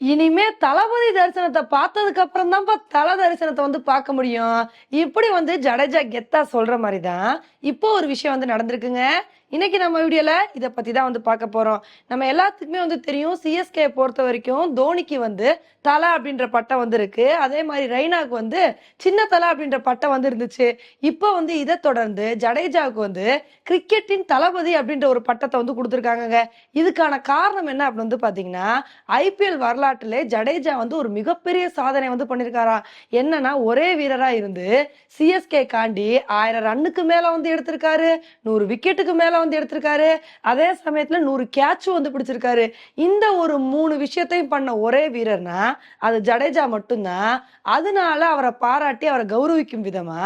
இனிமே தளபதி தரிசனத்தை பார்த்ததுக்கு அப்புறம் தான்ப்பா தல தரிசனத்தை வந்து பார்க்க முடியும். இப்படி வந்து ஜடேஜா கெத்தா சொல்ற மாதிரி தான் இப்போ ஒரு விஷயம் வந்து நடந்திருக்குங்க. இன்னைக்கு நம்ம வீடியோல இதை பத்தி தான் வந்து பார்க்க போறோம். நம்ம எல்லாத்துக்குமே வந்து தெரியும் சிஎஸ்கே பொறுத்த வரைக்கும் தோனிக்கு வந்து தலை அப்படின்ற பட்டம் வந்து இருக்கு அதே மாதிரி ரெய்னாக்கு வந்து சின்ன தலை அப்படின்ற பட்டம் வந்து இருந்துச்சு இப்போ வந்து இதை தொடர்ந்து ஜடேஜாவுக்கு வந்து கிரிக்கெட்டின் தளபதி அப்படின்ற ஒரு பட்டத்தை வந்து கொடுத்துருக்காங்கங்க. இதுக்கான காரணம் என்ன அப்படின்னு வந்து பாத்தீங்கன்னா ஐபிஎல் வரலாறு வரலாற்றிலே ஜடேஜா வந்து ஒரு மிகப்பெரிய சாதனை வந்து பண்ணியிருக்காராம் என்னன்னா ஒரே வீரரா இருந்து சிஎஸ்கே காண்டி ஆயிரம் ரன்னுக்கு மேல வந்து எடுத்திருக்காரு நூறு விக்கெட்டுக்கு மேல வந்து எடுத்திருக்காரு அதே சமயத்துல நூறு கேட்சும் வந்து பிடிச்சிருக்காரு. இந்த ஒரு மூணு விஷயத்தையும் பண்ண ஒரே வீரர்னா அது ஜடேஜா மட்டும்தான். அதனால அவரை பாராட்டி அவரை கௌரவிக்கும் விதமா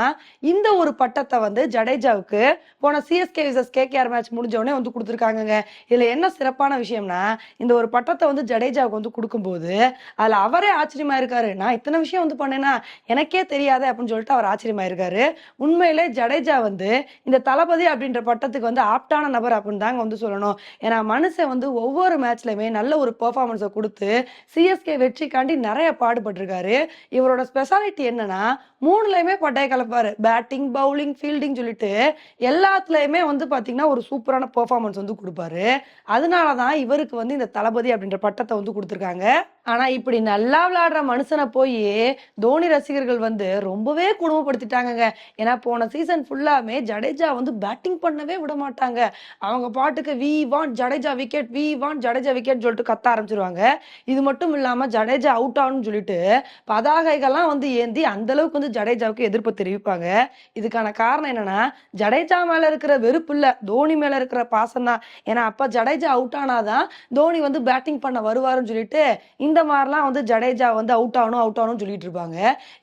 இந்த ஒரு பட்டத்தை வந்து ஜடேஜாவுக்கு போன சிஎஸ்கே விசஸ் கேகேஆர் மேட்ச் முடிஞ்ச உடனே வந்து கொடுத்துருக்காங்க இதுல என்ன சிறப்பான விஷயம்னா இந்த ஒரு பட்டத்தை வந்து ஜடேஜாவுக்கு வந்து கொடுக்கும்போது அதுல அவரே ஆச்சரியமா இருக்காரு நான் இத்தனை விஷயம் வந்து பண்ணேன்னா எனக்கே தெரியாது அப்படின்னு சொல்லிட்டு அவர் ஆச்சரியமா இருக்காரு உண்மையிலே ஜடேஜா வந்து இந்த தளபதி அப்படின்ற பட்டத்துக்கு வந்து ஆப்டான நபர் அப்படின்னு தாங்க வந்து சொல்லணும். ஏன்னா மனுஷன் வந்து ஒவ்வொரு மேட்ச்லையுமே நல்ல ஒரு பெர்ஃபார்மன்ஸை கொடுத்து சிஎஸ்கே வெற்றிக்காண்டி நிறைய பாடுபட்டிருக்காரு. இவரோட ஸ்பெஷாலிட்டி என்னன்னா மூணுலையுமே பட்டைய கலப்பாரு. பேட்டிங் பவுலிங் ஃபீல்டிங் சொல்லிட்டு எல்லாத்துலேயுமே வந்து பார்த்தீங்கன்னா ஒரு சூப்பரான பெர்ஃபார்மன்ஸ் வந்து கொடுப்பாரு. அதனால தான் இவருக்கு வந்து இந்த தளபதி அப்படின்ற பட்டத்தை வந்து கொடுத்துருக்காங்க. né? ஆனா இப்படி நல்லா விளையாடுற மனுஷனை போய் தோனி ரசிகர்கள் வந்து ரொம்பவே குடும்பப்படுத்திட்டாங்கங்க ஏன்னா போன சீசன் ஃபுல்லாமே ஜடேஜா வந்து பேட்டிங் பண்ணவே விட மாட்டாங்க. அவங்க பாட்டுக்கு we want Jadeja wicket we want Jadeja wicket சொல்லிட்டு கத்த ஆரம்பிச்சிருவாங்க. இது மட்டும் இல்லாம ஜடேஜா அவுட் ஆகணும்னு சொல்லிட்டு பதாகைகள்லாம் வந்து ஏந்தி அந்த அளவுக்கு வந்து ஜடேஜாவுக்கு எதிர்ப்பு தெரிவிப்பாங்க. இதுக்கான காரணம் என்னன்னா ஜடேஜா மேல இருக்கிற வெறுப்பு இல்ல. தோனி மேல இருக்கிற பாசம் தான் ஏன்னா அப்ப ஜடேஜா அவுட் ஆனாதான் தோனி வந்து பேட்டிங் பண்ண வருவாருன்னு சொல்லிட்டு இந்த மாதிரிலாம் வந்து ஜடேஜா வந்து அவுட் ஆகணும் அவுட் ஆகணும்னு சொல்லிட்டு இருப்பாங்க.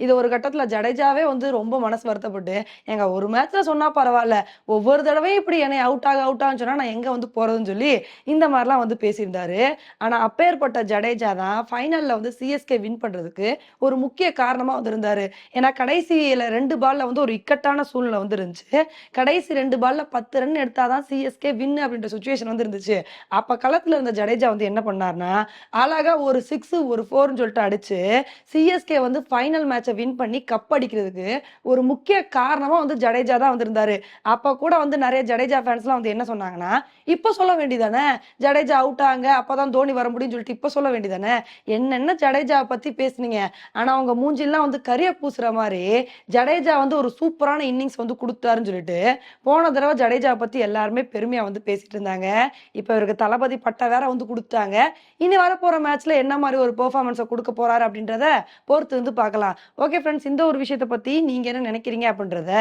இது ஒரு கட்டத்தில் ஜடேஜாவே வந்து ரொம்ப மனசு வருத்தப்பட்டு எங்க ஒரு மேட்ச்ல சொன்னா பரவாயில்ல ஒவ்வொரு தடவையும் இப்படி என்னை அவுட் ஆக அவுட் ஆகுன்னு சொன்னா நான் எங்க வந்து போறதுன்னு சொல்லி இந்த மாதிரிலாம் வந்து பேசியிருந்தாரு. ஆனா அப்பேற்பட்ட ஜடேஜா தான் ஃபைனல்ல வந்து சிஎஸ்கே வின் பண்றதுக்கு ஒரு முக்கிய காரணமா வந்து இருந்தார் ஏன்னா கடைசியில ரெண்டு பால்ல வந்து ஒரு இக்கட்டான சூழ்நிலை வந்து இருந்துச்சு கடைசி ரெண்டு பால்ல பத்து ரன் எடுத்தாதான் சிஎஸ்கே வின் அப்படின்ற சுச்சுவேஷன் வந்து இருந்துச்சு அப்ப களத்துல இருந்த ஜடேஜா வந்து என்ன பண்ணாருன்னா அழகா ஒரு சிக்ஸ் ஒரு ஃபோர்னு சொல்லிட்டு அடிச்சு சிஎஸ்கே வந்து ஃபைனல் மேட்சை வின் பண்ணி கப் அடிக்கிறதுக்கு ஒரு முக்கிய காரணமா வந்து ஜடேஜா தான் வந்திருந்தாரு. அப்ப கூட வந்து நிறைய ஜடேஜா ஃபேன்ஸ்லாம் வந்து என்ன சொன்னாங்கன்னா இப்போ சொல்ல வேண்டியதானே? ஜடேஜா அவுட் ஆங்க அப்பதான் தோனி வர முடியும்னு சொல்லிட்டு இப்போ சொல்ல வேண்டியதானே? என்னென்ன ஜடேஜாவை பத்தி பேசுனீங்க? ஆனா அவங்க மூஞ்சிலாம் வந்து கரிய பூசுற மாதிரி ஜடேஜா வந்து ஒரு சூப்பரான இன்னிங்ஸ் வந்து கொடுத்தாருன்னு சொல்லிட்டு போன தடவை ஜடேஜா பத்தி எல்லாருமே பெருமையா வந்து பேசிட்டு இருந்தாங்க. இப்ப இவருக்கு தளபதி பட்டை வேற வந்து கொடுத்தாங்க. இனி வரப்போற மேட்ச்ல என்ன மாதிரி ஒரு பெர்ஃபார்மன்ஸை கொடுக்க போறாரு அப்படின்றத பொறுத்து வந்து பார்க்கலாம். ஓகே ஃப்ரெண்ட்ஸ் இந்த ஒரு விஷயத்தை பத்தி நீங்க என்ன நினைக்கிறீங்க அப்படின்றத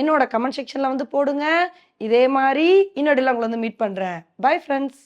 என்னோட கமெண்ட் செக்ஷன்ல வந்து போடுங்க. இதே மாதிரி இன்னொடையில உங்களை வந்து மீட் பண்றேன். Bye friends